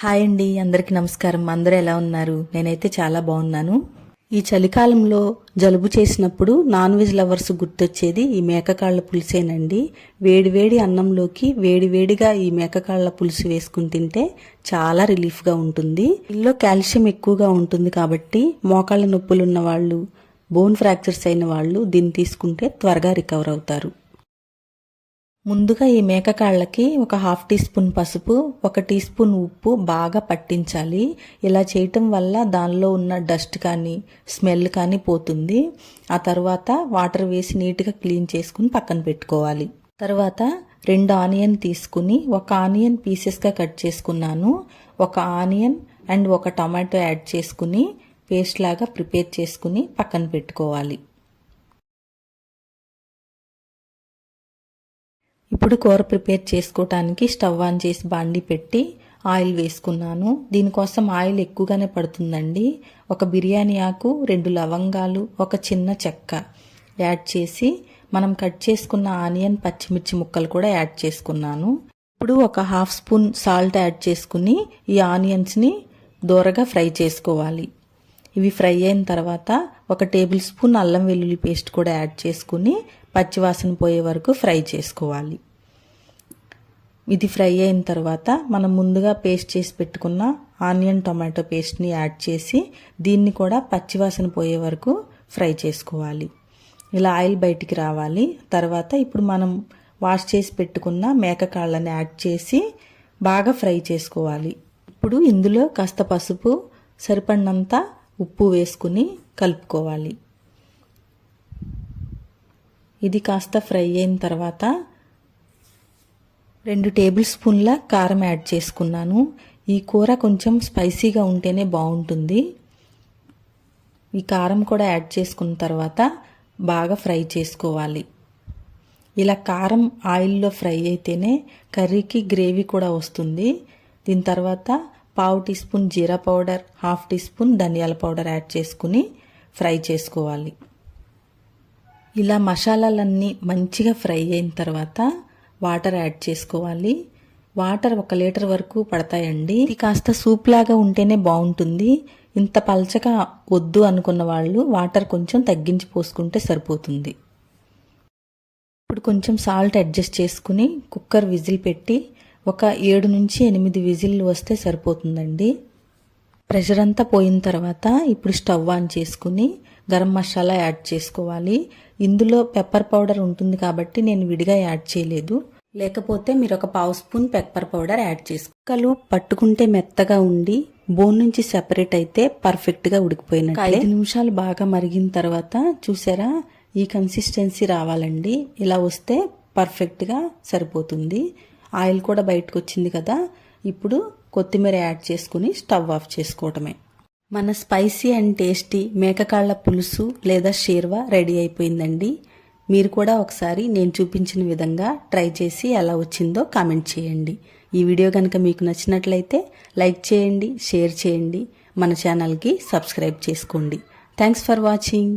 Hi అండి అందరికీ నమస్కారం. అందరూ ఎలా ఉన్నారు? నేనైతే చాలా బాగున్నాను. ఈ చలికాలంలో జలుబు చేసినప్పుడు నాన్ వెజ్ లవర్స్ గుర్తొచ్చేది ఈ మేకకాళ్ళ పులుసేనండి. వేడివేడి అన్నంలోకి వేడివేడిగా ఈ మేకకాళ్ళ పులుసు వేసుకుని తింటే చాలా రిలీఫ్గా ఉంటుంది. ఇందులో కాల్షియం ఎక్కువగా ఉంటుంది కాబట్టి మోకాళ్ళ నొప్పులు ఉన్న వాళ్ళు బోన్ ఫ్రాక్చర్స్ అయిన వాళ్ళు దీన్ని తీసుకుంటే త్వరగా రికవర్ అవుతారు. ముందుగా ఈ మేకకాళ్ళకి ఒక హాఫ్ టీ స్పూన్ పసుపు ఒక టీ స్పూన్ ఉప్పు బాగా పట్టించాలి. ఇలా చేయటం వల్ల దానిలో ఉన్న డస్ట్ కానీ స్మెల్ కానీ పోతుంది. ఆ తర్వాత వాటర్ వేసి నీట్గా క్లీన్ చేసుకుని పక్కన పెట్టుకోవాలి. తర్వాత రెండు ఆనియన్ తీసుకుని ఒక ఆనియన్ పీసెస్గా కట్ చేసుకున్నాను. ఒక ఆనియన్ అండ్ ఒక టమాటో యాడ్ చేసుకుని పేస్ట్ లాగా ప్రిపేర్ చేసుకుని పక్కన పెట్టుకోవాలి. ఇప్పుడు కూర ప్రిపేర్ చేసుకోవటానికి స్టవ్ ఆన్ చేసి బాండి పెట్టి ఆయిల్ వేసుకున్నాను. దీనికోసం ఆయిల్ ఎక్కువగానే పడుతుందండి. ఒక బిర్యానీ ఆకు రెండు లవంగాలు ఒక చిన్న చెక్క యాడ్ చేసి మనం కట్ చేసుకున్న ఆనియన్ పచ్చిమిర్చి ముక్కలు కూడా యాడ్ చేసుకున్నాను. ఇప్పుడు ఒక హాఫ్ స్పూన్ సాల్ట్ యాడ్ చేసుకుని ఈ ఆనియన్స్ని దూరగా ఫ్రై చేసుకోవాలి. ఇవి ఫ్రై అయిన తర్వాత ఒక టేబుల్ స్పూన్ అల్లం వెల్లుల్లి పేస్ట్ కూడా యాడ్ చేసుకుని పచ్చివాసన పోయే వరకు ఫ్రై చేసుకోవాలి. ఇది ఫ్రై అయిన తర్వాత మనం ముందుగా పేస్ట్ చేసి పెట్టుకున్న ఆనియన్ టొమాటో పేస్ట్ని యాడ్ చేసి దీన్ని కూడా పచ్చివాసన పోయే వరకు ఫ్రై చేసుకోవాలి. ఇలా ఆయిల్ బయటికి రావాలి. తర్వాత ఇప్పుడు మనం వాష్ చేసి పెట్టుకున్న మేకకాళ్ళని యాడ్ చేసి బాగా ఫ్రై చేసుకోవాలి. ఇప్పుడు ఇందులో కాస్త పసుపు సరిపడినంత ఉప్పు వేసుకుని కలుపుకోవాలి. ఇది కాస్త ఫ్రై అయిన తర్వాత రెండు టేబుల్ స్పూన్ల కారం యాడ్ చేసుకున్నాను. ఈ కూర కొంచెం స్పైసీగా ఉంటేనే బాగుంటుంది. ఈ కారం కూడా యాడ్ చేసుకున్న తర్వాత బాగా ఫ్రై చేసుకోవాలి. ఇలా కారం ఆయిల్లో ఫ్రై అయితేనే కర్రీకి గ్రేవీ కూడా వస్తుంది. దీని తర్వాత పావు టీ స్పూన్ జీరా పౌడర్ హాఫ్ టీ స్పూన్ ధనియాల పౌడర్ యాడ్ చేసుకుని ఫ్రై చేసుకోవాలి. ఇలా మసాలాలన్నీ మంచిగా ఫ్రై అయిన తర్వాత వాటర్ యాడ్ చేసుకోవాలి. వాటర్ ఒక లీటర్ వరకు పడతాయండి. ఇది కాస్త సూప్ లాగా ఉంటేనే బాగుంటుంది. ఇంత పలచగా వద్దు అనుకున్న వాళ్ళు వాటర్ కొంచెం తగ్గించి పోసుకుంటే సరిపోతుంది. ఇప్పుడు కొంచెం సాల్ట్ అడ్జస్ట్ చేసుకుని కుక్కర్ విజిల్ పెట్టి ఒక ఏడు నుంచి ఎనిమిది విజిల్లు వస్తే సరిపోతుందండి. ప్రెషర్ అంతా పోయిన తర్వాత ఇప్పుడు స్టవ్ ఆన్ చేసుకుని గరం మసాలా యాడ్ చేసుకోవాలి. ఇందులో పెప్పర్ పౌడర్ ఉంటుంది కాబట్టి నేను విడిగా యాడ్ చేయలేదు. లేకపోతే మీరు ఒక పావు స్పూన్ పెప్పర్ పౌడర్ యాడ్ చేసుకో ముక్కలు పట్టుకుంటే మెత్తగా ఉండి బోన్ నుంచి సెపరేట్ అయితే పర్ఫెక్ట్గా ఉడికిపోయినట్టు ఐదు నిమిషాలు బాగా మరిగిన తర్వాత చూసారా? ఈ కన్సిస్టెన్సీ రావాలండి. ఇలా వస్తే పర్ఫెక్ట్గా సరిపోతుంది. ఆయిల్ కూడా బయటకు వచ్చింది కదా. ఇప్పుడు కొత్తిమీర యాడ్ చేసుకుని స్టవ్ ఆఫ్ చేసుకోవటమే. మన స్పైసీ అండ్ టేస్టీ మేకకాళ్ళ పులుసు లేదా షేర్వా రెడీ అయిపోయిందండి. మీరు కూడా ఒకసారి నేను చూపించిన విధంగా ట్రై చేసి ఎలా వచ్చిందో కామెంట్ చేయండి. ఈ వీడియో కనుక మీకు నచ్చినట్లయితే లైక్ చేయండి షేర్ చేయండి. మన ఛానల్కి సబ్స్క్రైబ్ చేసుకోండి. Thanks for watching.